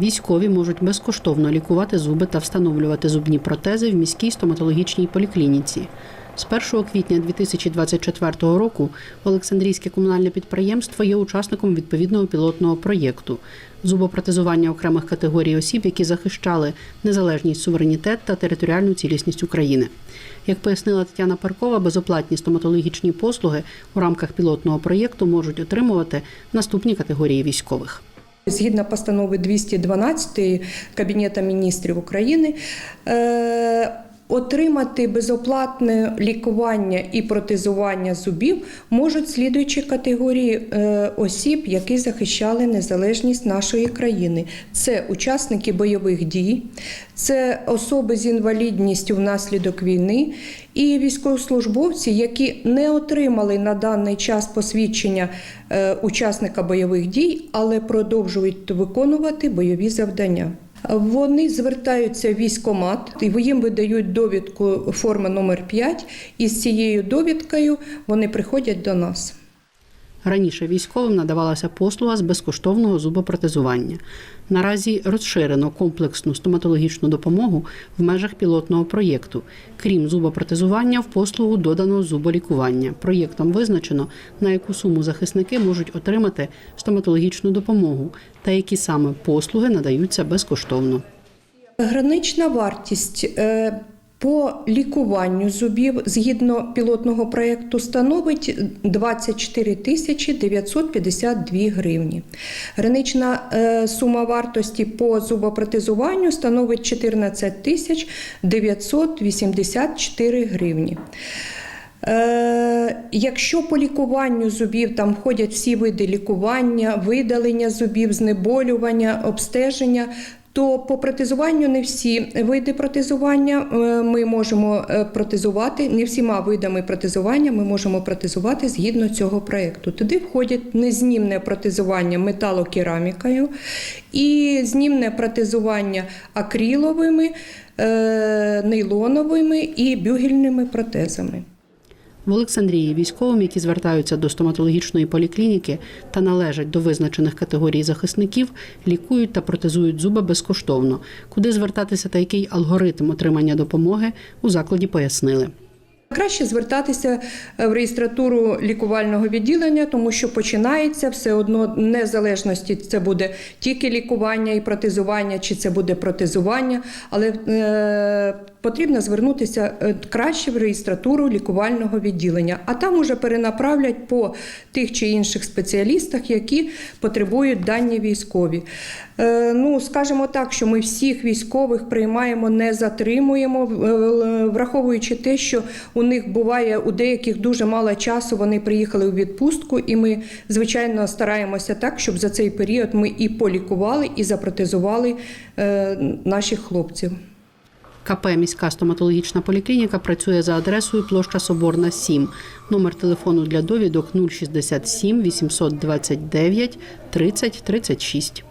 Військові можуть безкоштовно лікувати зуби та встановлювати зубні протези в міській стоматологічній поліклініці. З 1 квітня 2024 року Олександрійське комунальне підприємство є учасником відповідного пілотного проєкту зубопротезування окремих категорій осіб, які захищали незалежність, суверенітет та територіальну цілісність України. Як пояснила Тетяна Паркова, безоплатні стоматологічні послуги у рамках пілотного проєкту можуть отримувати наступні категорії військових. Згідно постанови 212 Кабінету міністрів України, е, отримати безоплатне лікування і протезування зубів можуть слідуючі категорії е, осіб, які захищали незалежність нашої країни. Це учасники бойових дій, це особи з інвалідністю внаслідок війни і військовослужбовці, які не отримали на даний час посвідчення е, учасника бойових дій, але продовжують виконувати бойові завдання. Вони звертаються в військкомат, і їм видають довідку форми номер 5 і з цією довідкою вони приходять до нас. Раніше військовим надавалася послуга з безкоштовного зубопротезування. Наразі розширено комплексну стоматологічну допомогу в межах пілотного проєкту. Крім зубопротезування, в послугу додано зуболікування. Проєктом визначено, на яку суму захисники можуть отримати стоматологічну допомогу та які саме послуги надаються безкоштовно. Гранична вартість е, по лікуванню зубів згідно пілотного проєкту становить 24 тисячі 952 гривні. Гранична е, сума вартості по зубопротезуванню становить 14 тисяч 984 гривні. Е, якщо по лікуванню зубів там входять всі види лікування, видалення зубів, знеболювання, обстеження, то по протезуванню не всі види протезування е, ми можемо е, протезувати, не всіма видами протезування ми можемо протезувати згідно цього проєкту. Туди входять незнімне протезування металокерамікою і знімне протезування акриловими, е, нейлоновими і бюгельними протезами. В Олександрії військовим, які звертаються до стоматологічної поліклініки та належать до визначених категорій захисників, лікують та протезують зуби безкоштовно. Куди звертатися та який алгоритм отримання допомоги у закладі пояснили. Краще звертатися е, в реєстратуру лікувального відділення, тому що починається все одно незалежності. Це буде тільки лікування і протезування, чи це буде протезування, але е, потрібно звернутися е, краще в реєстратуру лікувального відділення, а там уже перенаправлять по тих чи інших спеціалістах, які потребують дані військові. Е, ну, скажімо так, що ми всіх військових приймаємо, не затримуємо, враховуючи те, що у них буває у деяких дуже мало часу. Вони приїхали у відпустку, і ми звичайно стараємося так, щоб за цей період ми і полікували, і запротезували е, наших хлопців. КП міська стоматологічна поліклініка працює за адресою площа Соборна 7. Номер телефону для довідок 067 829 30 36.